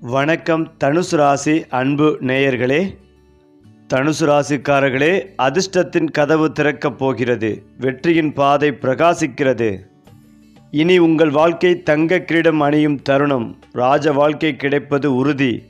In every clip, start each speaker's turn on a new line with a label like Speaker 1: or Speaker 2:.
Speaker 1: வணக்கம் தனுசு ராசி அன்பு நேயர்களே. தனுசு ராசிக்காரர்களே அதிர்ஷ்டத்தின் கதவு திறக்கப் போகிறது. வெற்றியின் பாதை பிரகாசிக்கிறது. இனி உங்கள் வாழ்க்கை தங்க கிரீடம் அணியும் தருணம். ராஜ வாழ்க்கை கிடைப்பது உறுதி.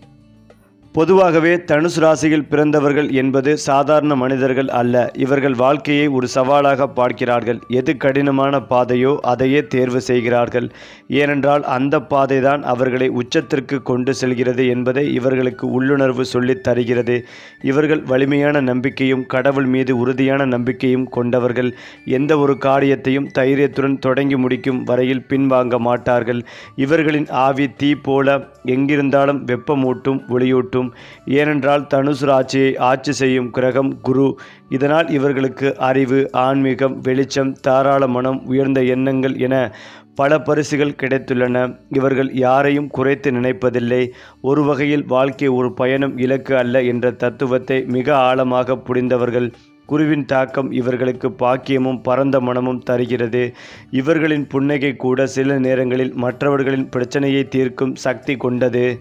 Speaker 1: பொதுவாகவே தனுசு ராசியில் பிறந்தவர்கள் என்பது சாதாரண மனிதர்கள் அல்ல. இவர்கள் வாழ்க்கையை ஒரு சவாலாக பார்க்கிறார்கள். எது கடினமான பாதையோ அதையே தேர்வு செய்கிறார்கள். ஏனென்றால் அந்த பாதைதான் அவர்களை உச்சத்திற்கு கொண்டு செல்கிறது என்பதை இவர்களுக்கு உள்ளுணர்வு சொல்லித் தருகிறது. இவர்கள் வலிமையான நம்பிக்கையும் கடவுள் மீது உறுதியான நம்பிக்கையும் கொண்டவர்கள். எந்த ஒரு காரியத்தையும் தைரியத்துடன் தொடங்கி முடிக்கும் வரையில் பின்வாங்க மாட்டார்கள். இவர்களின் ஆவி தீ போல எங்கிருந்தாலும் வெப்பமூட்டும் ஒளியூட்டும். ஏனென்றால் தனுசு ராசியை ஆட்சி செய்யும் கிரகம் குரு. இதனால் இவர்களுக்கு அறிவு ஆன்மீகம் வெளிச்சம் தாராள மனம் உயர்ந்த எண்ணங்கள் என பல பரிசுகள் கிடைத்துள்ளன. இவர்கள் யாரையும் குறைத்து நினைப்பதில்லை. ஒரு வகையில் வாழ்க்கை ஒரு பயணம் இலக்கு அல்ல என்ற தத்துவத்தை மிக ஆழமாக புரிந்தவர்கள். குருவின் தாக்கம் இவர்களுக்கு பாக்கியமும் பரந்த மனமும் தருகிறது. இவர்களின் புன்னகை கூட சில நேரங்களில் மற்றவர்களின் பிரச்சனையை தீர்க்கும் சக்தி கொண்டது.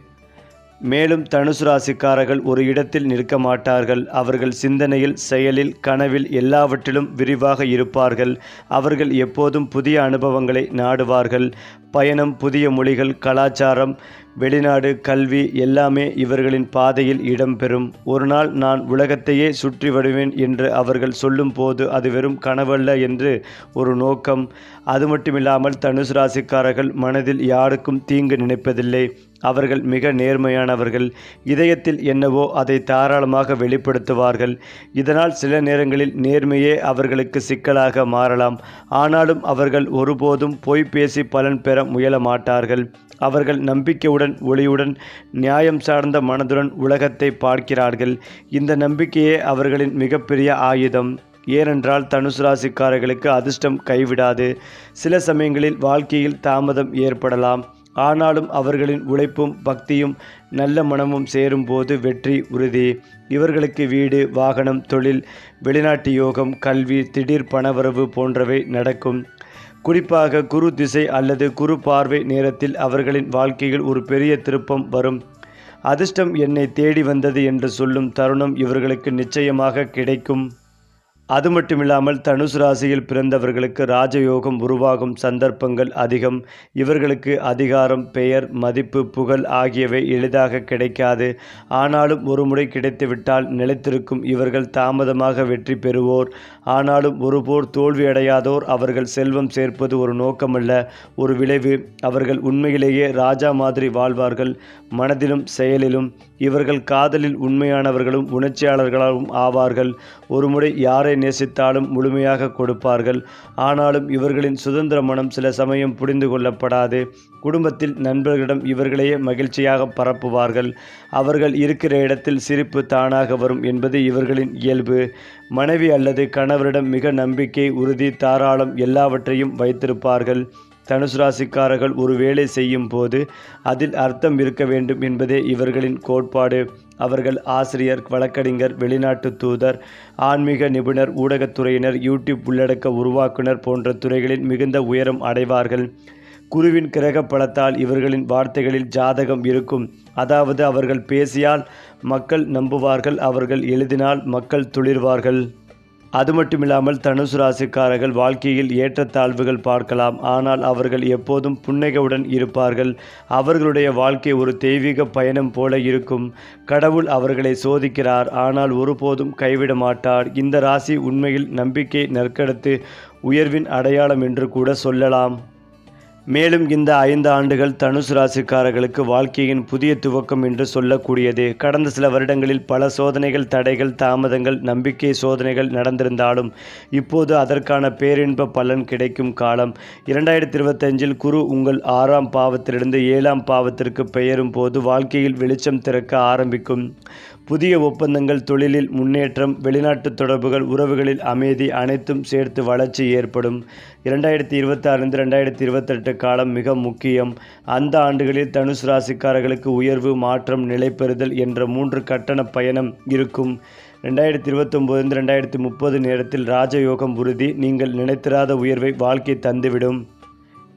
Speaker 1: மேலும் தனுசு ராசிக்காரர்கள் ஒரு இடத்தில் நிற்க மாட்டார்கள். அவர்கள் சிந்தனையில் செயலில் கனவில் எல்லாவற்றிலும் விரிவாக இருப்பார்கள். அவர்கள் எப்போதும் புதிய அனுபவங்களை நாடுவார்கள். பயணம் புதிய மொழிகள் கலாச்சாரம் வெளிநாடு கல்வி எல்லாமே இவர்களின் பாதையில் இடம்பெறும். ஒரு நாள் நான் உலகத்தையே சுற்றி வருவேன் என்று அவர்கள் சொல்லும் போது அது வெறும் கனவல்ல என்று ஒரு நோக்கம். அது மட்டுமில்லாமல் தனுசு ராசிக்காரர்கள் மனதில் யாருக்கும் தீங்கு நினைப்பதில்லை. அவர்கள் மிக நேர்மையானவர்கள். இதயத்தில் என்னவோ அதை தாராளமாக வெளிப்படுத்துவார்கள். இதனால் சில நேரங்களில் நேர்மையே அவர்களுக்கு சிக்கலாக மாறலாம். ஆனாலும் அவர்கள் ஒருபோதும் பொய் பேசி பலன் பெற முயல மாட்டார்கள். அவர்கள் நம்பிக்கையுடன் ஒளியுடன் நியாயம் சார்ந்த மனதுடன் உலகத்தை பார்க்கிறார்கள். இந்த நம்பிக்கையே அவர்களின் மிகப்பெரிய ஆயுதம். ஏனென்றால் தனுசு ராசிக்காரர்களுக்கு அதிர்ஷ்டம் கைவிடாது. சில சமயங்களில் வாழ்க்கையில் தாமதம் ஏற்படலாம். ஆனாலும் அவர்களின் உழைப்பும் பக்தியும் நல்ல மனமும் சேரும்போது வெற்றி உறுதி. இவர்களுக்கு வீடு வாகனம் தொழில் வெளிநாட்டு யோகம் கல்வி திடீர் பணவரவு போன்றவை நடக்கும். குறிப்பாக குரு திசை அல்லது குரு பார்வை நேரத்தில் அவர்களின் வாழ்க்கையில் ஒரு பெரிய திருப்பம் வரும். அதிர்ஷ்டம் என்னை தேடி வந்தது என்று சொல்லும் தருணம் இவர்களுக்கு நிச்சயமாக கிடைக்கும். அது மட்டும் இல்லாமல் தனுசு ராசியில் பிறந்தவர்களுக்கு ராஜயோகம் உருவாகும் சந்தர்ப்பங்கள் அதிகம். இவர்களுக்கு அதிகாரம் பெயர் மதிப்பு புகழ் ஆகியவை எளிதாக கிடைக்காது. ஆனாலும் ஒருமுறை கிடைத்துவிட்டால் நிலைத்திருக்கும் இவர்கள் தாமதமாக வெற்றி பெறுவோர். ஆனாலும் ஒருபோர் தோல்வியடையாதோர் அவர்கள் செல்வம் சேர்ப்பது ஒரு நோக்கமல்ல. ஒரு விளைவு. அவர்கள் உண்மையிலேயே ராஜா மாதிரி வாழ்வார்கள். மனதிலும் செயலிலும் இவர்கள் காதலில் உண்மையானவர்களும் உணர்ச்சியாளர்களாகவும் ஆவார்கள். ஒருமுறை யாரை நேசித்தாலும் முழுமையாக கொடுப்பார்கள். ஆனாலும் இவர்களின் சுதந்திர மனம் சில சமயம் புரிந்து கொள்ளப்படாது. குடும்பத்தில் நண்பர்களிடம் இவர்களையே மகிழ்ச்சியாக பரப்புவார்கள். அவர்கள் இருக்கிற இடத்தில் சிரிப்பு தானாக வரும் என்பது இவர்களின் இயல்பு. மனைவி அல்லது கணவரிடம் மிக நம்பிக்கை உறுதி தாராளம் எல்லாவற்றையும் வைத்திருப்பார்கள். தனுசு ராசிக்காரர்கள் ஒரு வேலை செய்யும் போது அதில் அர்த்தம் இருக்க வேண்டும் என்பதே இவர்களின் கோட்பாடு. அவர்கள் ஆசிரியர் வழக்கறிஞர் வெளிநாட்டு தூதர் ஆன்மீக நிபுணர் ஊடகத்துறையினர் யூடியூப் உள்ளடக்க உருவாக்குனர் போன்ற துறைகளில் மிகுந்த உயரம் அடைவார்கள். குருவின் கிரக பலத்தால் இவர்களின் வார்த்தைகளில் ஜாதகம் இருக்கும். அதாவது அவர்கள் பேசியால் மக்கள் நம்புவார்கள் அவர்கள் எழுதினால் மக்கள் துளிர்வார்கள். அது மட்டுமில்லாமல் தனுசு ராசிக்காரர்கள் வாழ்க்கையில் ஏற்றத்தாழ்வுகள் பார்க்கலாம். ஆனால் அவர்கள் எப்போதும் புன்னகையுடன் இருப்பார்கள். அவர்களுடைய வாழ்க்கை ஒரு தெய்வீக பயணம் போல இருக்கும். கடவுள் அவர்களை சோதிக்கிறார். ஆனால் ஒருபோதும் கைவிட மாட்டார். இந்த ராசி உண்மையில் நம்பிக்கை நற்கடத்து உயர்வின் அடையாளம் என்று கூட சொல்லலாம். மேலும் இந்த ஐந்து ஆண்டுகள் தனுசு ராசிக்காரர்களுக்கு வாழ்க்கையின் புதிய துவக்கம் என்று சொல்லக்கூடியது. கடந்த சில வருடங்களில் பல சோதனைகள் தடைகள் தாமதங்கள் நம்பிக்கை சோதனைகள் நடந்திருந்தாலும் இப்போது அதற்கான பேரின்ப பலன் கிடைக்கும் காலம். இரண்டாயிரத்தி இருபத்தஞ்சில் குரு உங்கள் ஆறாம் பாவத்திலிருந்து ஏழாம் பாவத்திற்கு பெயரும் போது வாழ்க்கையில் வெளிச்சம் திறக்க ஆரம்பிக்கும். புதிய ஒப்பந்தங்கள் தொழிலில் முன்னேற்றம் வெளிநாட்டு தொடர்புகள் உறவுகளில் அமைதி அனைத்தும் சேர்த்து வளர்ச்சி ஏற்படும். இரண்டாயிரத்தி இருபத்தாறுந்து ரெண்டாயிரத்தி இருபத்தெட்டு காலம் மிக முக்கியம். அந்த ஆண்டுகளில் தனுசு ராசிக்காரர்களுக்கு உயர்வு மாற்றம் நிலைப்பெறுதல் என்ற மூன்று கட்டண பயணம் இருக்கும். ரெண்டாயிரத்தி இருபத்தொம்போது ரெண்டாயிரத்தி முப்பது நேரத்தில் ராஜயோகம் உறுதி. நீங்கள் நினைத்திராத உயர்வை வாழ்க்கை தந்துவிடும்.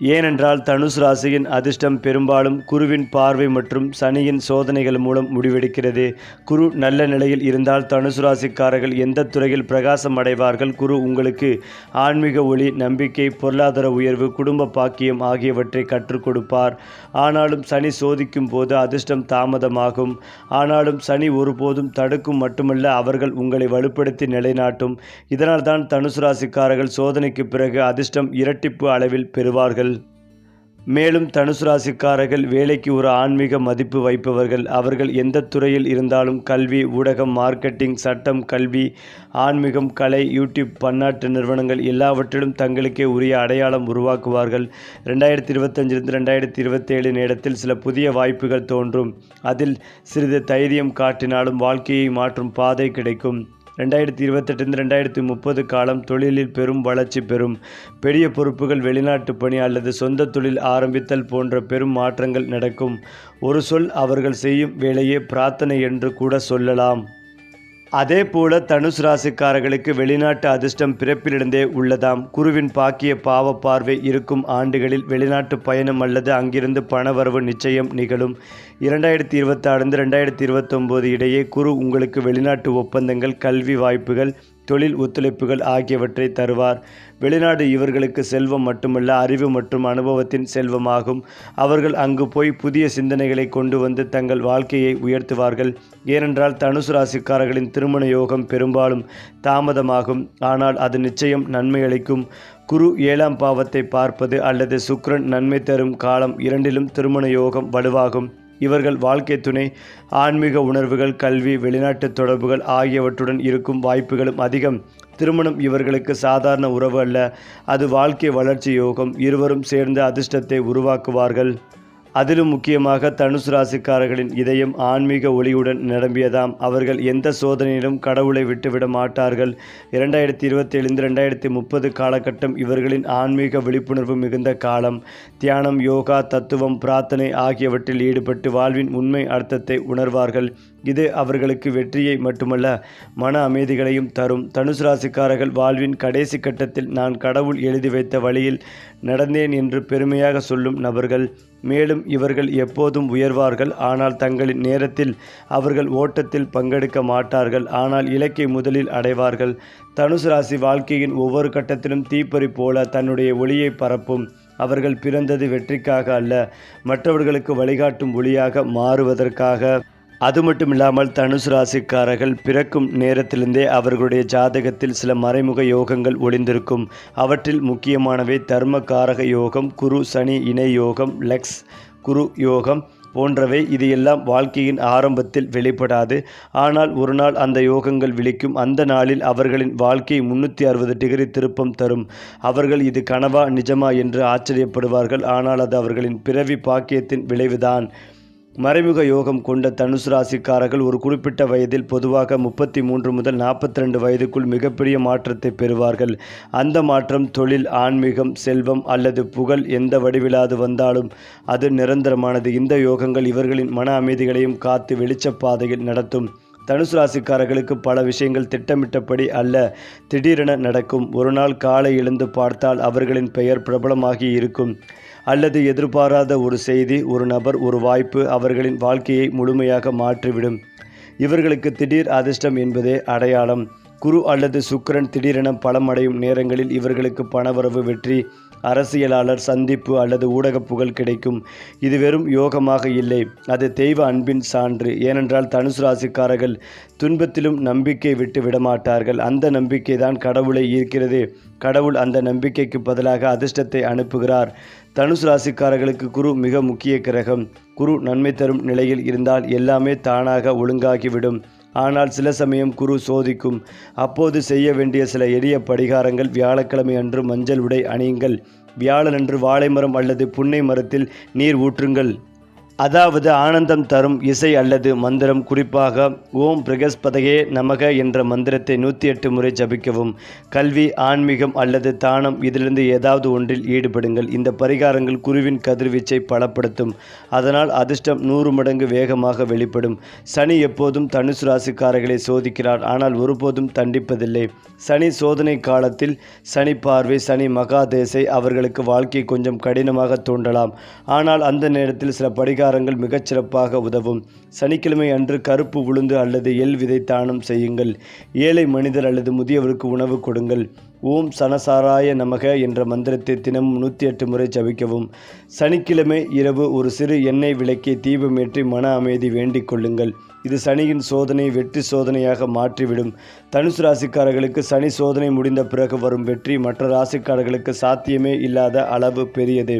Speaker 1: ஏனென்றால் தனுசு ராசியின் அதிர்ஷ்டம் பெரும்பாலும் குருவின் பார்வை மற்றும் சனியின் சோதனைகள் மூலம் முடிவெடுக்கிறது. குரு நல்ல நிலையில் இருந்தால் தனுசு ராசிக்காரர்கள் எந்த துறையில் பிரகாசம் அடைவார்கள்? குரு உங்களுக்கு ஆன்மீக ஒளி நம்பிக்கை பொருளாதார உயர்வு குடும்ப பாக்கியம் ஆகியவற்றை கற்றுக் கொடுப்பார். ஆனாலும் சனி சோதிக்கும் போது அதிர்ஷ்டம் தாமதமாகும். ஆனாலும் சனி ஒருபோதும் தடுக்கும் மட்டுமல்ல அவர்கள் உங்களை வலுப்படுத்தி நிலைநாட்டும். இதனால்தான் தனுசு ராசிக்காரர்கள் சோதனைக்கு பிறகு அதிர்ஷ்டம் இரட்டிப்பு அளவில் பெறுவார்கள். மேலும் தனுசு ராசிக்காரர்கள் வேலைக்கு ஒரு ஆன்மீக மதிப்பு வைப்பவர்கள். அவர்கள் எந்த துறையில் இருந்தாலும் கல்வி ஊடகம் மார்க்கெட்டிங் சட்டம் கல்வி ஆன்மீகம் கலை யூடியூப் பன்னாட்டு நிறுவனங்கள் எல்லாவற்றிலும் தங்களுக்கே உரிய அடையாளம் உருவாக்குவார்கள். ரெண்டாயிரத்தி இருபத்தஞ்சிலிருந்து ரெண்டாயிரத்தி இருபத்தேழு நேரத்தில் சில புதிய வாய்ப்புகள் தோன்றும். அதில் சிறிது தைரியம் காட்டினாலும் வாழ்க்கையை மாற்றும் பாதை கிடைக்கும். ரெண்டாயிரத்தி இருபத்தெட்டுலேருந்து ரெண்டாயிரத்தி முப்பது காலம் தொழிலில் பெரும் வளர்ச்சி பெறும். பெரிய பொறுப்புகள் வெளிநாட்டு பணி அல்லது சொந்த தொழில் ஆரம்பித்தல் போன்ற பெரும் மாற்றங்கள் நடக்கும். ஒரு சொல் அவர்கள் செய்யும் வேலையே பிரார்த்தனை என்று கூட சொல்லலாம். அதே போல தனுசு ராசிக்காரர்களுக்கு வெளிநாட்டு அதிர்ஷ்டம் பிறப்பிலிருந்தே உள்ளதாம். குருவின் பாக்கிய பாவ பார்வை இருக்கும் ஆண்டுகளில் வெளிநாட்டு பயணம் அல்லது அங்கிருந்து பணவரவு நிச்சயம் நிகழும். இரண்டாயிரத்தி இருபத்தாறு ரெண்டாயிரத்தி இருபத்தொம்போது இடையே குரு உங்களுக்கு வெளிநாட்டு ஒப்பந்தங்கள் கல்வி வாய்ப்புகள் தொழில் ஒத்துழைப்புகள் ஆகியவற்றை தருவார். வெளிநாடு இவர்களுக்கு செல்வம் மட்டுமல்ல அறிவு மற்றும் அனுபவத்தின் செல்வமாகும். அவர்கள் அங்கு போய் புதிய சிந்தனைகளை கொண்டு வந்து தங்கள் வாழ்க்கையை உயர்த்துவார்கள். ஏனென்றால் தனுசு ராசிக்காரர்களின் திருமண யோகம் பெரும்பாலும் தாமதமாகும். ஆனால் அது நிச்சயம் நன்மை அளிக்கும். குரு ஏழாம் பாவத்தை பார்ப்பது அல்லது சுக்ரன் நன்மை தரும் காலம் இரண்டிலும் திருமண யோகம் வலுவாகும். இவர்கள் வாழ்க்கை துணை ஆன்மீக உணர்வுகள் கல்வி வெளிநாட்டு தொடர்புகள் ஆகியவற்றுடன் இருக்கும் வாய்ப்புகளும் அதிகம். திருமணம் இவர்களுக்கு சாதாரண உறவு அல்ல. அது வாழ்க்கை வளர்ச்சி யோகம். இருவரும் சேர்ந்து அதிர்ஷ்டத்தை உருவாக்குவார்கள். அதிலும் முக்கியமாக தனுசு ராசிக்காரர்களின் இதயம் ஆன்மீக ஒளியுடன் நிரம்பியதாம். அவர்கள் எந்த சோதனையிலும் கடவுளை விட்டுவிட மாட்டார்கள். இரண்டாயிரத்தி இருபத்தேழுந்து ரெண்டாயிரத்தி முப்பது காலகட்டம் இவர்களின் ஆன்மீக விழிப்புணர்வு மிகுந்த காலம். தியானம் யோகா தத்துவம் பிரார்த்தனை ஆகியவற்றில் ஈடுபட்டு வாழ்வின் உண்மை அர்த்தத்தை உணர்வார்கள். இது அவர்களுக்கு வெற்றியை மட்டுமல்ல மன அமைதிகளையும் தரும். தனுசு ராசிக்காரர்கள் வாழ்வின் கடைசி கட்டத்தில் நான் கடவுள் எழுதி வைத்த வழியில் நடந்தேன் என்று பெருமையாக சொல்லும் நபர்கள். மேலும் இவர்கள் எப்போதும் உயர்வார்கள். ஆனால் தங்களின் நேரத்தில் அவர்கள் ஓட்டத்தில் பங்கெடுக்க மாட்டார்கள். ஆனால் இலக்கை முதலில் அடைவார்கள். தனுசு ராசி வாழ்க்கையின் ஒவ்வொரு கட்டத்திலும் தீப்பறி போல தன்னுடைய ஒளியை பரப்பும். அவர்கள் பிறந்தது வெற்றிக்காக அல்ல மற்றவர்களுக்கு வழிகாட்டும் ஒளியாக மாறுவதற்காக. அது மட்டும் இல்லாமல் தனுசு ராசிக்காரர்கள் பிறக்கும் நேரத்திலிருந்தே அவர்களுடைய ஜாதகத்தில் சில மறைமுக யோகங்கள் ஒளிந்திருக்கும். அவற்றில் முக்கியமானவை தர்ம காரக யோகம் குரு சனி இணை யோகம் லெக்ஸ் குரு யோகம் போன்றவை. இது எல்லாம் வாழ்க்கையின் ஆரம்பத்தில் வெளிப்படாது. ஆனால் ஒரு நாள் அந்த யோகங்கள் விழிக்கும். அந்த நாளில் அவர்களின் வாழ்க்கை முன்னூற்றி அறுபது டிகிரி திருப்பம் தரும். அவர்கள் இது கனவா நிஜமா என்று ஆச்சரியப்படுவார்கள். ஆனால் அது அவர்களின் பிறவி பாக்கியத்தின் விளைவுதான். மறைமுக யோகம் கொண்ட தனுசு ராசிக்காரர்கள் ஒரு குறிப்பிட்ட வயதில் பொதுவாக முப்பத்தி மூன்று முதல் நாற்பத்தி ரெண்டு வயதுக்குள் மிகப்பெரிய மாற்றத்தை பெறுவார்கள். அந்த மாற்றம் தொழில் ஆன்மீகம் செல்வம் அல்லது புகழ் எந்த வடிவிலாது வந்தாலும் அது நிரந்தரமானது. இந்த யோகங்கள் இவர்களின் மன அமைதிகளையும் காத்து வெளிச்சப்பாதையில் நடத்தும். தனுசு ராசிக்காரர்களுக்கு பல விஷயங்கள் திட்டமிட்டபடி அல்ல திடீரென நடக்கும். ஒரு நாள் காலை எழுந்து பார்த்தால் அவர்களின் பெயர் பிரபலமாகி இருக்கும். அல்லது எதிர்பாராத ஒரு செய்தி ஒரு நபர் ஒரு வாய்ப்பு அவர்களின் வாழ்க்கையை முழுமையாக மாற்றிவிடும். இவர்களுக்கு திடீர் அதிர்ஷ்டம் என்பதே அடையாளம். குரு அல்லது சுக்கிரன் திடீரென பலமடையும் நேரங்களில் இவர்களுக்கு பணவரவு வெற்றி அரசியலாளர் சந்திப்பு அல்லது ஊடக புகழ் கிடைக்கும். இது வெறும் யோகமாக இல்லை. அது தெய்வ அன்பின் சான்று. ஏனென்றால் தனுசு ராசிக்காரர்கள் துன்பத்திலும் நம்பிக்கை விட்டு விடமாட்டார்கள். அந்த நம்பிக்கை தான் கடவுளை ஈர்க்கிறது. கடவுள் அந்த நம்பிக்கைக்கு பதிலாக அதிர்ஷ்டத்தை அனுப்புகிறார். தனுசு ராசிக்காரர்களுக்கு குரு மிக முக்கிய கிரகம். குரு நன்மை தரும் நிலையில் இருந்தால் எல்லாமே தானாக ஒழுங்காகிவிடும். ஆனால் சில சமயம் குரு சோதிக்கும். அப்போது செய்ய வேண்டிய சில எளிய படிகாரங்கள் வியாழக்கிழமை அன்று மஞ்சள் உடை அணியுங்கள். வியாழனன்று வாழை மரம் அல்லது புன்னை மரத்தில் நீர் ஊற்றுங்கள். அதாவது ஆனந்தம் தரும் இசை அல்லது மந்திரம். குறிப்பாக ஓம் பிரகஸ்பதையே நமக என்ற மந்திரத்தை நூற்றி எட்டு முறை ஜபிக்கவும். கல்வி ஆன்மீகம் அல்லது தானம் இதிலிருந்து ஏதாவது ஒன்றில் ஈடுபடுங்கள். இந்த பரிகாரங்கள் குருவின் கதிர்வீச்சை பலப்படுத்தும். அதனால் அதிர்ஷ்டம் நூறு மடங்கு வேகமாக வெளிப்படும். சனி எப்போதும் தனுசு ராசிக்காரர்களை சோதிக்கிறார். ஆனால் ஒருபோதும் தண்டிப்பதில்லை. சனி சோதனை காலத்தில் சனி பார்வை சனி மகாதேசை அவர்களுக்கு வாழ்க்கை கொஞ்சம் கடினமாக தோன்றலாம். ஆனால் அந்த நேரத்தில் சில பரிகாரங்கள் மிகச்சிறப்பாக உதவும். சனிக்கிழமை அன்று கருப்பு உளுந்து அல்லது எள் விதை தானம் செய்யுங்கள். ஏழை மனிதர் அல்லது முதியவருக்கு உணவு கொடுங்கள். ஓம் சனசாராய நமக என்ற மந்திரத்தை தினமும் நூற்றி எட்டு முறை ஜபிக்கவும். சனிக்கிழமை இரவு ஒரு சிறு எண்ணெய் விளக்கை தீபமேற்றி மன அமைதி வேண்டிக் கொள்ளுங்கள். இது சனியின் சோதனை வெற்றி சோதனையாக மாற்றிவிடும். தனுசு ராசிக்காரர்களுக்கு சனி சோதனை முடிந்த பிறகு வரும் வெற்றி மற்ற ராசிக்காரர்களுக்கு சாத்தியமே இல்லாத அளவு பெரியது.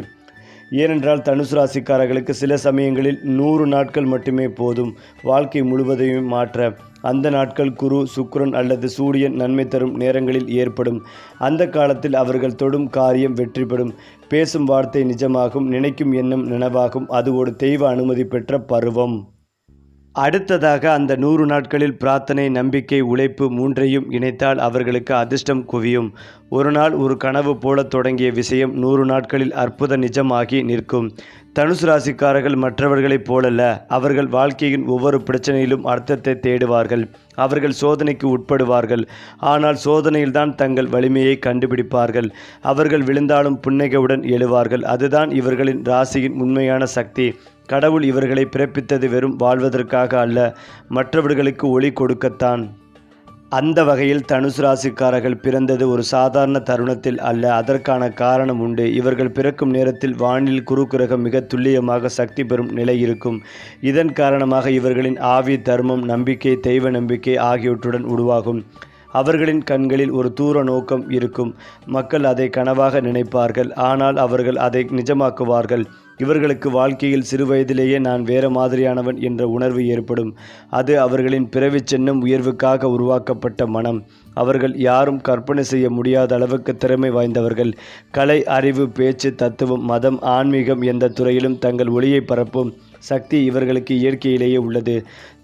Speaker 1: ஏனென்றால் தனுசு ராசிக்காரர்களுக்கு சில சமயங்களில் நூறு நாட்கள் மட்டுமே போதும். வாழ்க்கை முழுவதையும் மாற்ற அந்த நாட்கள் குரு சுக்ரன் அல்லது சூரியன் நன்மை தரும் நேரங்களில் ஏற்படும். அந்த காலத்தில் அவர்கள் தொடும் காரியம் வெற்றி பெறும் பேசும் வார்த்தை நிஜமாகும் நினைக்கும் எண்ணம் நினைவாகும். அது ஒரு தெய்வ அனுமதி பெற்ற பருவம். அடுத்ததாக அந்த நூறு நாட்களில் பிரார்த்தனை நம்பிக்கை உழைப்பு மூன்றையும் இணைத்தால் அவர்களுக்கு அதிர்ஷ்டம் குவியும். ஒரு நாள் ஒரு கனவு போல தொடங்கிய விஷயம் நூறு நாட்களில் அற்புத நிஜமாகி நிற்கும். தனுசு ராசிக்காரர்கள் மற்றவர்களைப் போலல்ல அவர்கள் வாழ்க்கையின் ஒவ்வொரு பிரச்சனையிலும் அர்த்தத்தை தேடுவார்கள். அவர்கள் சோதனைக்கு உட்படுவார்கள். ஆனால் சோதனையில்தான் தங்கள் வலிமையை கண்டுபிடிப்பார்கள். அவர்கள் விழுந்தாலும் புன்னகையுடன் எழுவார்கள். அதுதான் இவர்களின் ராசியின் உண்மையான சக்தி. கடவுள் இவர்களை பிறப்பித்தது வெறும் வாழ்வதற்காக அல்ல மற்றவர்களுக்கு ஒளி கொடுக்கத்தான். அந்த வகையில் தனுசு ராசிக்காரர்கள் பிறந்தது ஒரு சாதாரண தருணத்தில் அல்ல அதற்கான காரணம் உண்டு. இவர்கள் பிறக்கும் நேரத்தில் வானில் குரு கிரகம் மிக துல்லியமாக சக்தி பெறும் நிலை இருக்கும். இதன் காரணமாக இவர்களின் ஆவி தர்மம் நம்பிக்கை தெய்வ நம்பிக்கை ஆகியவற்றுடன் உருவாகும். அவர்களின் கண்களில் ஒரு தூர நோக்கம் இருக்கும். மக்கள் அதை கனவாக நினைப்பார்கள் ஆனால் அவர்கள் அதை நிஜமாக்குவார்கள். இவர்களுக்கு வாழ்க்கையில் சிறுவயதிலேயே நான் வேறு மாதிரியானவன் என்ற உணர்வு ஏற்படும். அது அவர்களின் பிறவி சென்னும் உயர்வுக்காக உருவாக்கப்பட்ட மனம். அவர்கள் யாரும் கற்பனை செய்ய முடியாத அளவுக்கு திறமை வாய்ந்தவர்கள். கலை அறிவு பேச்சு தத்துவம் மதம் ஆன்மீகம் எந்த துறையிலும் தங்கள் ஒளியை பரப்பும் சக்தி இவர்களுக்கு இயற்கையிலேயே உள்ளது.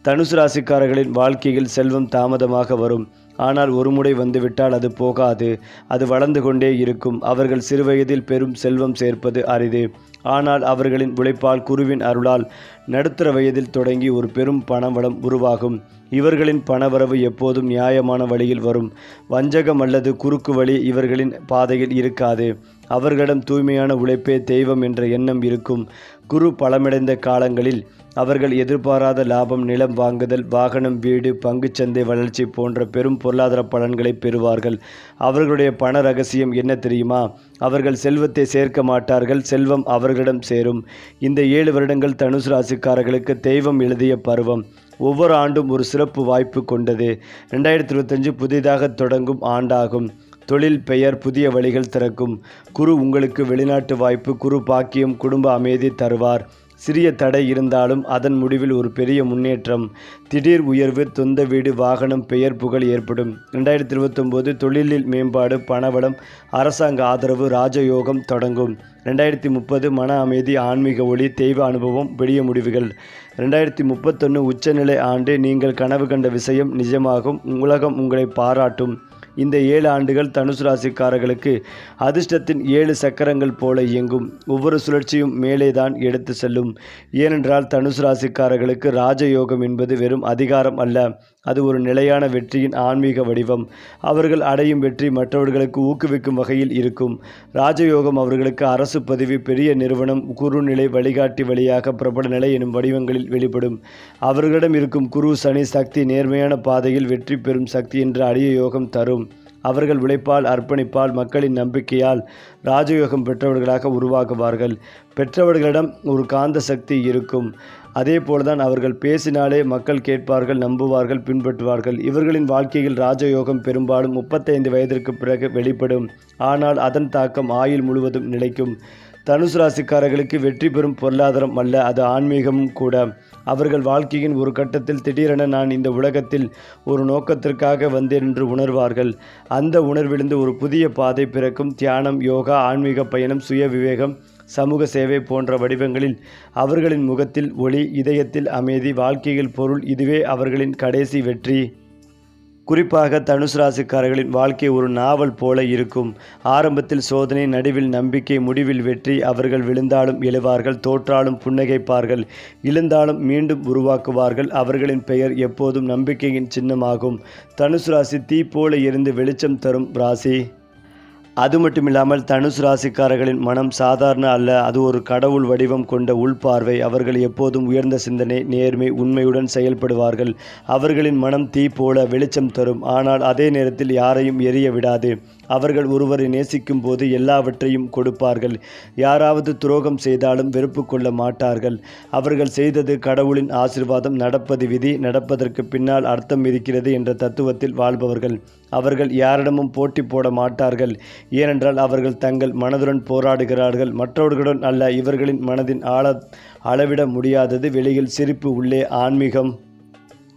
Speaker 1: தனுசு ராசிக்காரர்களின் வாழ்க்கையில் செல்வம் தாமதமாக வரும். ஆனால் ஒரு முறை வந்துவிட்டால் அது போகாது. அது வளர்ந்து கொண்டே இருக்கும். அவர்கள் சிறுவயதில் பெரும் செல்வம் சேர்ப்பது அரிது. ஆனால் அவர்களின் உழைப்பால் குருவின் அருளால் நடுத்தர வயதில் தொடங்கி ஒரு பெரும் பணவளம் உருவாகும். இவர்களின் பணவரவு எப்போதும் நியாயமான வழியில் வரும். வஞ்சகம் அல்லது குறுக்கு வழி இவர்களின் பாதையில் இருக்காது. அவர்களிடம் தூய்மையான உழைப்பே தெய்வம் என்ற எண்ணம் இருக்கும். குரு பலமடைந்த காலங்களில் அவர்கள் எதிர்பாராத லாபம் நிலம் வாங்குதல் வாகனம் வீடு பங்குச்சந்தை வளர்ச்சி போன்ற பெரும் பொருளாதார பலன்களை பெறுவார்கள். அவர்களுடைய பண ரகசியம் என்ன தெரியுமா? அவர்கள் செல்வத்தை சேர்க்க மாட்டார்கள் செல்வம் அவர்களிடம் சேரும். இந்த ஏழு வருடங்கள் தனுசு ராசிக்காரர்களுக்கு தெய்வம் எழுதிய பருவம். ஒவ்வொரு ஆண்டும் ஒரு சிறப்பு வாய்ப்பு கொண்டது. ரெண்டாயிரத்தி இருபத்தஞ்சு புதிதாக தொடங்கும் ஆண்டாகும். தொழில் பெயர் புதிய வழிகள் திறக்கும். குரு உங்களுக்கு வெளிநாட்டு வாய்ப்பு குரு பாக்கியம் குடும்ப அமைதி தருவார். சிறிய தடை இருந்தாலும் அதன் முடிவில் ஒரு பெரிய முன்னேற்றம். திடீர் உயர்வு சொந்த வீடு வாகனம் பெயர் புகழ் ஏற்படும். ரெண்டாயிரத்தி இருபத்தொம்போது தொழிலில் மேம்பாடு பணவளம் அரசாங்க ஆதரவு ராஜயோகம் தொடங்கும். ரெண்டாயிரத்தி முப்பது மன அமைதி ஆன்மீக ஒளி தெய்வ அனுபவம் பெரிய முடிவுகள். ரெண்டாயிரத்தி முப்பத்தொன்று உச்சநிலை ஆண்டு நீங்கள் கனவு கண்ட விஷயம் நிஜமாகும். உலகம் உங்களை பாராட்டும். இந்த ஏழு ஆண்டுகள் தனுசு ராசிக்காரர்களுக்கு அதிர்ஷ்டத்தின் ஏழு சக்கரங்கள் போல இயங்கும். ஒவ்வொரு சுழற்சியும் மேலே தான் எடுத்து செல்லும். ஏனென்றால் தனுசு ராசிக்காரர்களுக்கு ராஜயோகம் என்பது வெறும் அதிகாரம் அல்ல. அது ஒரு நிலையான வெற்றியின் ஆன்மீக வடிவம். அவர்கள் அடையும் வெற்றி மற்றவர்களுக்கு ஊக்குவிக்கும் வகையில் இருக்கும். ராஜயோகம் அவர்களுக்கு அரசு பதவி பெரிய நிறுவனம் குறுநிலை வழிகாட்டி வழியாக பிரபல நிலை எனும் வடிவங்களில் வெளிப்படும். அவர்களிடம் இருக்கும் குரு சனி சக்தி நேர்மையான பாதையில் வெற்றி பெறும் சக்தி என்று அடிய யோகம் தரும். அவர்கள் உழைப்பால் அர்ப்பணிப்பால் மக்களின் நம்பிக்கையால் ராஜயோகம் பெற்றவர்களாக உருவாகுவார்கள். பெற்றவர்களிடம் ஒரு காந்த சக்தி இருக்கும். அதே போலதான் அவர்கள் பேசினாலே மக்கள் கேட்பார்கள் நம்புவார்கள் பின்பற்றுவார்கள். இவர்களின் வாழ்க்கையில் ராஜயோகம் பெரும்பாலும் முப்பத்தைந்து வயதிற்கு பிறகு வெளிப்படும். ஆனால் அதன் தாக்கம் ஆயுள் முழுவதும் நிலைக்கும். தனுசு ராசிக்காரர்களுக்கு வெற்றி பெறும் பொருளாதாரம் அல்ல அது ஆன்மீகமும் கூட. அவர்கள் வாழ்க்கையின் ஒரு கட்டத்தில் திடீரென நான் இந்த உலகத்தில் ஒரு நோக்கத்திற்காக வந்தேன் என்று உணர்வார்கள். அந்த உணர்விலிருந்து ஒரு புதிய பாதை பிறக்கும். தியானம் யோகா ஆன்மீக பயணம் சுய விவேகம் சமூக சேவை போன்ற வடிவங்களில் அவர்களின் முகத்தில் ஒளி இதயத்தில் அமைதி வாழ்க்கையில் பொருள் இதுவே அவர்களின் கடைசி வெற்றி. குறிப்பாக தனுசு ராசிக்காரர்களின் வாழ்க்கை ஒரு நாவல் போல இருக்கும். ஆரம்பத்தில் சோதனை நடுவில் நம்பிக்கை முடிவில் வெற்றி அவர்கள் விழுந்தாலும் எழுவார்கள் தோற்றாலும் புன்னகைப்பார்கள் இழந்தாலும் மீண்டும் உருவாக்குவார்கள் அவர்களின் பெயர் எப்போதும் நம்பிக்கையின் சின்னமாகும். தனுசு ராசி தீ போல எரிந்து வெளிச்சம் தரும் ராசி. அது மட்டுமில்லாமல் தனுசு ராசிக்காரர்களின் மனம் சாதாரண அல்ல. அது ஒரு கடவுள் வடிவம் கொண்ட உள்பார்வை அவர்கள் எப்போதும் உயர்ந்த சிந்தனை நேர்மை உண்மையுடன் செயல்படுவார்கள். அவர்களின் மனம் தீ போல வெளிச்சம் தரும். ஆனால் அதே நேரத்தில் யாரையும் எரிய விடாது. அவர்கள் ஒருவரை நேசிக்கும் போது எல்லாவற்றையும் கொடுப்பார்கள். யாராவது துரோகம் செய்தாலும் வெறுப்பு கொள்ள மாட்டார்கள். அவர்கள் செய்தது கடவுளின் ஆசிர்வாதம். நடப்பது விதி. நடப்பதற்கு பின்னால் அர்த்தம் இருக்கிறது என்ற தத்துவத்தில் வாழ்பவர்கள். அவர்கள் யாரிடமும் போட்டி போட மாட்டார்கள். ஏனென்றால் அவர்கள் தங்கள் மனதுடன் போராடுகிறார்கள். மற்றவர்களுடன் அல்ல இவர்களின் மனதின் ஆழ அளவிட முடியாதது. வெளியில் சிரிப்பு உள்ளே ஆன்மீகம்.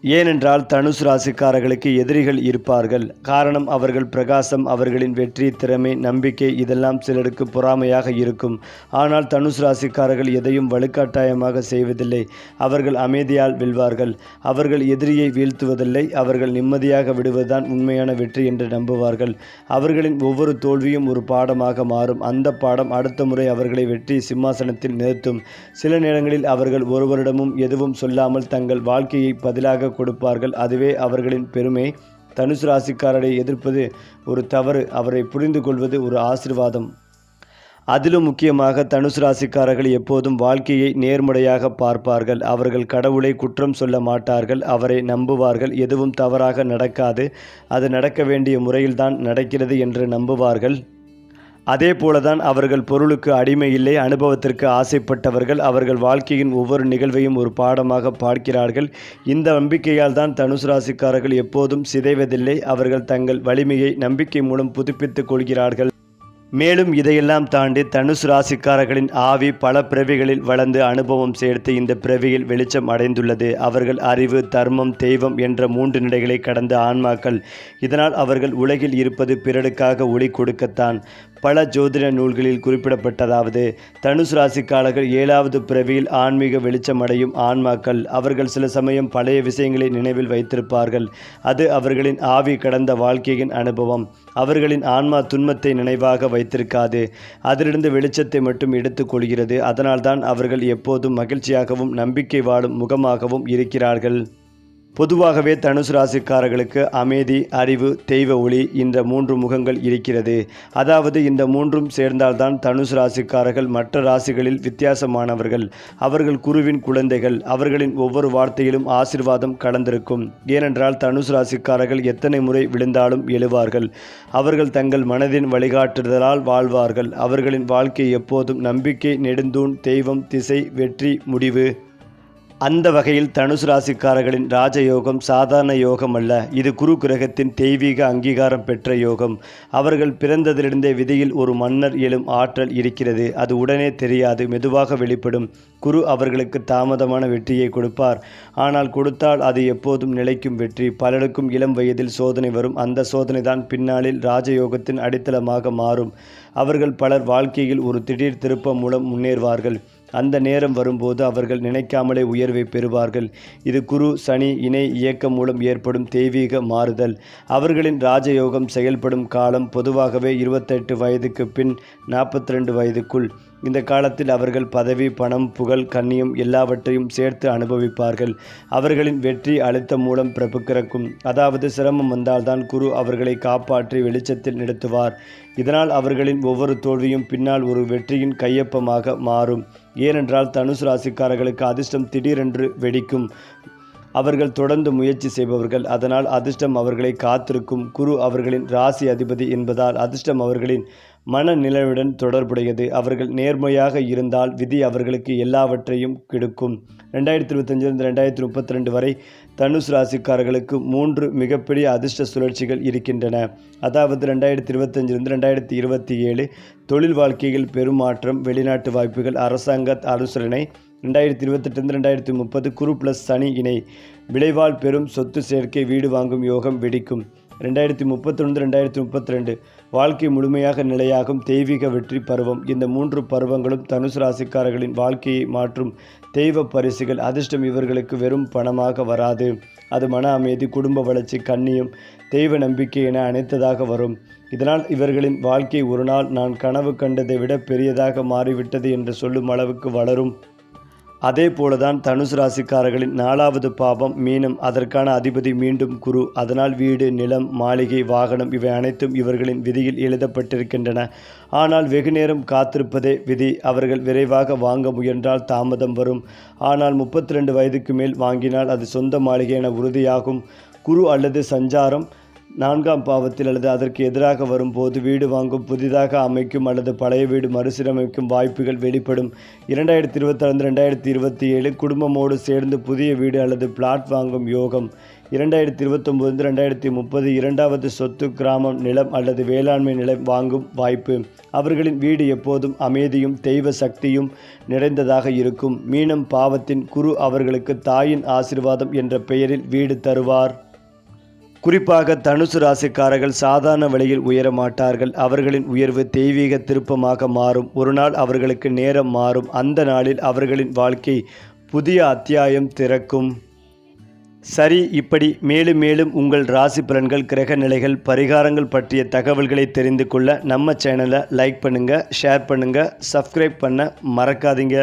Speaker 1: ஏனென்றால் தனுசு ராசிக்காரர்களுக்கு எதிரிகள் இருப்பார்கள். காரணம் அவர்கள் பிரகாசம் அவர்களின் வெற்றி திறமை நம்பிக்கை இதெல்லாம் சிலருக்கு பொறாமையாக இருக்கும். ஆனால் தனுசு ராசிக்காரர்கள் எதையும் வலுக்கட்டாயமாக செய்வதில்லை. அவர்கள் அமைதியால் வெல்வார்கள். அவர்கள் எதிரியை வீழ்த்துவதில்லை. அவர்கள் நிம்மதியாக விடுவதுதான் உண்மையான வெற்றி என்று நம்புவார்கள். அவர்களின் ஒவ்வொரு தோல்வியும் ஒரு பாடமாக மாறும். அந்த பாடம் அடுத்த முறை அவர்களை வெற்றி சிம்மாசனத்தில் நிறுத்தும். சில நேரங்களில் அவர்கள் ஒருவரிடமும் எதுவும் சொல்லாமல் தங்கள் வாழ்க்கையை பதிலாக கொடுப்பார்கள். அதுவே அவர்களின் பெருமை. தனுசு ராசிக்காரரை எதிர்ப்பது ஒரு தவறு. அவரை புரிந்து கொள்வது ஒரு ஆசிர்வாதம். அதிலும் முக்கியமாக தனுசு ராசிக்காரர்கள் எப்போதும் வாழ்க்கையை நேர்முறையாக பார்ப்பார்கள். அவர்கள் கடவுளை குற்றம் சொல்ல மாட்டார்கள். அவரை நம்புவார்கள். எதுவும் தவறாக நடக்காது. அது நடக்க வேண்டிய முறையில்தான் நடக்கிறது என்று நம்புவார்கள். அதே போலதான் அவர்கள் பொருளுக்கு அடிமை இல்லை அனுபவத்திற்கு ஆசைப்பட்டவர்கள் அவர்கள் வாழ்க்கையின் ஒவ்வொரு நிகழ்வையும் ஒரு பாடமாக பார்க்கிறார்கள். இந்த நம்பிக்கையால் தான் தனுசு ராசிக்காரர்கள் எப்போதும் சிதைவதில்லை அவர்கள் தங்கள் வலிமையை நம்பிக்கை மூலம் புதுப்பித்துக் கொள்கிறார்கள். மேலும் இதையெல்லாம் தாண்டி தனுசு ராசிக்காரர்களின் ஆவி பல பிறவிகளில் வளர்ந்து அனுபவம் சேர்த்து இந்த பிறவியில் வெளிச்சம் அடைந்துள்ளது. அவர்கள் அறிவு தர்மம் தெய்வம் என்ற மூன்று நிலைகளை கடந்த ஆன்மாக்கள். இதனால் அவர்கள் உலகில் இருப்பது பிறருக்காக ஒளி கொடுக்கத்தான். பல ஜோதிட நூல்களில் குறிப்பிடப்பட்டதாவது. தனுசு ராசிக்காரர்கள் ஏழாவது பிறவியில் ஆன்மீக வெளிச்சம் அடையும் ஆன்மாக்கள் அவர்கள் சில சமயம் பழைய விஷயங்களை நினைவில் வைத்திருப்பார்கள். அது அவர்களின் ஆவி கடந்த வாழ்க்கையின் அனுபவம். அவர்களின் ஆன்மா துன்பத்தை நினைவாக வைத்திருக்காது. அதிலிருந்து வெளிச்சத்தை மட்டும் எடுத்துக்கொள்கிறது அதனால்தான் அவர்கள் எப்போதும் மகிழ்ச்சியாகவும் நம்பிக்கை வாழும் முகமாகவும் இருக்கிறார்கள். பொதுவாகவே தனுசு ராசிக்காரர்களுக்கு அமைதி அறிவு தெய்வ ஒளி இந்த மூன்று முகங்கள் இருக்கிறது. அதாவது இந்த மூன்றும் சேர்ந்தால்தான் தனுசு ராசிக்காரர்கள் மற்ற ராசிகளில் வித்தியாசமானவர்கள். அவர்கள் குருவின் குழந்தைகள் அவர்களின் ஒவ்வொரு வார்த்தையிலும் ஆசிர்வாதம் கலந்திருக்கும். ஏனென்றால் தனுசு ராசிக்காரர்கள் எத்தனை முறை விழுந்தாலும் எழுவார்கள். அவர்கள் தங்கள் மனதின் வழிகாட்டுதலால் வாழ்வார்கள். அவர்களின் வாழ்க்கை எப்போதும் நம்பிக்கை நெடுந்தூண் தெய்வம் திசை வெற்றி முடிவு. அந்த வகையில் தனுசு ராசிக்காரர்களின் ராஜயோகம் சாதாரண யோகம் அல்ல. இது குரு கிரகத்தின் தெய்வீக அங்கீகாரம் பெற்ற யோகம். அவர்கள் பிறந்ததிலிருந்தே விதியில் ஒரு மன்னர் எழும் ஆற்றல் இருக்கிறது. அது உடனே தெரியாது மெதுவாக வெளிப்படும். குரு அவர்களுக்கு தாமதமான வெற்றியை கொடுப்பார். ஆனால் கொடுத்தால் அது எப்போதும் நிலைக்கும் வெற்றி. பலருக்கும் இளம் வயதில் சோதனை வரும். அந்த சோதனை தான் பின்னாளில் ராஜயோகத்தின் அடித்தளமாக மாறும். அவர்கள் பலர் வாழ்க்கையில் ஒரு திடீர் திருப்பம் மூலம் முன்னேறுவார்கள். அந்த நேரம் வரும்போது அவர்கள் நினைக்காமலே உயர்வை பெறுவார்கள். இது குரு சனி இணை இயக்கம் மூலம் ஏற்படும் தெய்வீக மாறுதல். அவர்களின் ராஜயோகம் செயல்படும் காலம் பொதுவாகவே இருபத்தெட்டு வயதுக்கு பின் நாற்பத்தி ரெண்டு வயதுக்குள். இந்த காலத்தில் அவர்கள் பதவி பணம் புகழ் கண்ணியம் எல்லாவற்றையும் சேர்த்து அனுபவிப்பார்கள். அவர்களின் வெற்றி அழுத்தம் மூலம் பிறப்புக்கிறக்கும் அதாவது சிரமம் வந்தால்தான் குரு அவர்களை காப்பாற்றி வெளிச்சத்தில் நிறுத்துவார். இதனால் அவர்களின் ஒவ்வொரு தோல்வியும் பின்னால் ஒரு வெற்றியின் கையொப்பமாக மாறும். ஏனென்றால் தனுசு ராசிக்காரர்களுக்கு அதிர்ஷ்டம் திடீரென்று வெடிக்கும். அவர்கள் தொடர்ந்து முயற்சி செய்பவர்கள். அதனால் அதிர்ஷ்டம் அவர்களை காத்திருக்கும். குரு அவர்களின் ராசி அதிபதி என்பதால் அதிர்ஷ்டம் அவர்களின் மனநிலையுடன் தொடர்புடையது. அவர்கள் நேர்மையாக இருந்தால் விதி அவர்களுக்கு எல்லாவற்றையும் கெடுக்கும். ரெண்டாயிரத்தி இருபத்தஞ்சிலிருந்து ரெண்டாயிரத்தி முப்பத்தி ரெண்டு வரை தனுசு ராசிக்காரர்களுக்கு மூன்று மிகப்பெரிய அதிர்ஷ்ட சுழற்சிகள் இருக்கின்றன. அதாவது ரெண்டாயிரத்தி இருபத்தஞ்சிலிருந்து ரெண்டாயிரத்தி இருபத்தி ஏழு தொழில் வாழ்க்கையில் பெருமாற்றம் வெளிநாட்டு வாய்ப்புகள் அரசாங்க அனுசரணை ரெண்டாயிரத்தி இருபத்தெட்டுலேருந்து ரெண்டாயிரத்தி முப்பது குரு ப்ளஸ் சனி இணை விளைவால் பெரும் சொத்து சேர்க்கை வீடு வாங்கும் யோகம் வெடிக்கும். ரெண்டாயிரத்தி முப்பத்தொன்று ரெண்டாயிரத்தி முப்பத்தி ரெண்டு வாழ்க்கை முழுமையாக நிலையாகும் தெய்வீக வெற்றி பருவம். இந்த மூன்று பருவங்களும் தனுசு ராசிக்காரர்களின் வாழ்க்கையை மாற்றும் தெய்வ பரிசுகள். அதிர்ஷ்டம் இவர்களுக்கு வெறும் பணமாக வராது. அது மன அமைதி குடும்ப வளர்ச்சி கண்ணியம் தெய்வ நம்பிக்கை என அனைத்ததாக வரும். இதனால் இவர்களின் வாழ்க்கை ஒரு நாள் நான் கனவு கண்டதை விட பெரியதாக மாறிவிட்டது என்று சொல்லும் அளவுக்கு வளரும். அதே போலதான் தனுசு ராசிக்காரர்களின் நாலாவது பாவம் மீனம். அதற்கான அதிபதி மீண்டும் குரு. அதனால் வீடு நிலம் மாளிகை வாகனம் இவை அனைத்தும் இவர்களின் விதியில் எழுதப்பட்டிருக்கின்றன. ஆனால் வெகுநேரம் காத்திருப்பதே விதி. அவர்கள் விரைவாக வாங்க முயன்றால் தாமதம் வரும். ஆனால் முப்பத்தி ரெண்டு வயதுக்கு மேல் வாங்கினால் அது சொந்த மாளிகை என உறுதியாகும். குரு அல்லது சஞ்சாரம் நான்காம் பாவத்தில் அல்லது அதற்கு எதிராக வரும்போது வீடு வாங்கும் புதிதாக அமைக்கும் அல்லது பழைய வீடு மறுசீரமைக்கும் வாய்ப்புகள் வெளிப்படும். இரண்டாயிரத்தி இருபத்தாறு ரெண்டாயிரத்தி இருபத்தி ஏழு குடும்பமோடு சேர்ந்து புதிய வீடு அல்லது பிளாட் வாங்கும் யோகம். இரண்டாயிரத்தி இருபத்தொம்போது ரெண்டாயிரத்தி முப்பது இரண்டாவது சொத்து கிராமம் நிலம் அல்லது வேளாண்மை நிலம் வாங்கும் வாய்ப்பு. அவர்களின் வீடு எப்போதும் அமைதியும் தெய்வ சக்தியும் நிறைந்ததாக இருக்கும். மீனம் பாவத்தின் குரு அவர்களுக்கு தாயின் ஆசிர்வாதம் என்ற பெயரில் வீடு தருவார். குறிப்பாக தனுசு ராசிக்காரர்கள் சாதாரண வழியில் உயர மாட்டார்கள். அவர்களின் உயர்வு தெய்வீக திருப்பமாக மாறும். ஒரு நாள் அவர்களுக்கு நேரம் மாறும். அந்த நாளில் அவர்களின் வாழ்க்கை புதிய அத்தியாயம் திறக்கும். சரி இப்படி மேலும் மேலும் உங்கள் ராசி பலன்கள் கிரக நிலைகள் பரிகாரங்கள் பற்றிய தகவல்களை தெரிந்து கொள்ள நம்ம சேனலை லைக் பண்ணுங்கள் ஷேர் பண்ணுங்கள் சப்ஸ்கிரைப் பண்ண மறக்காதீங்க.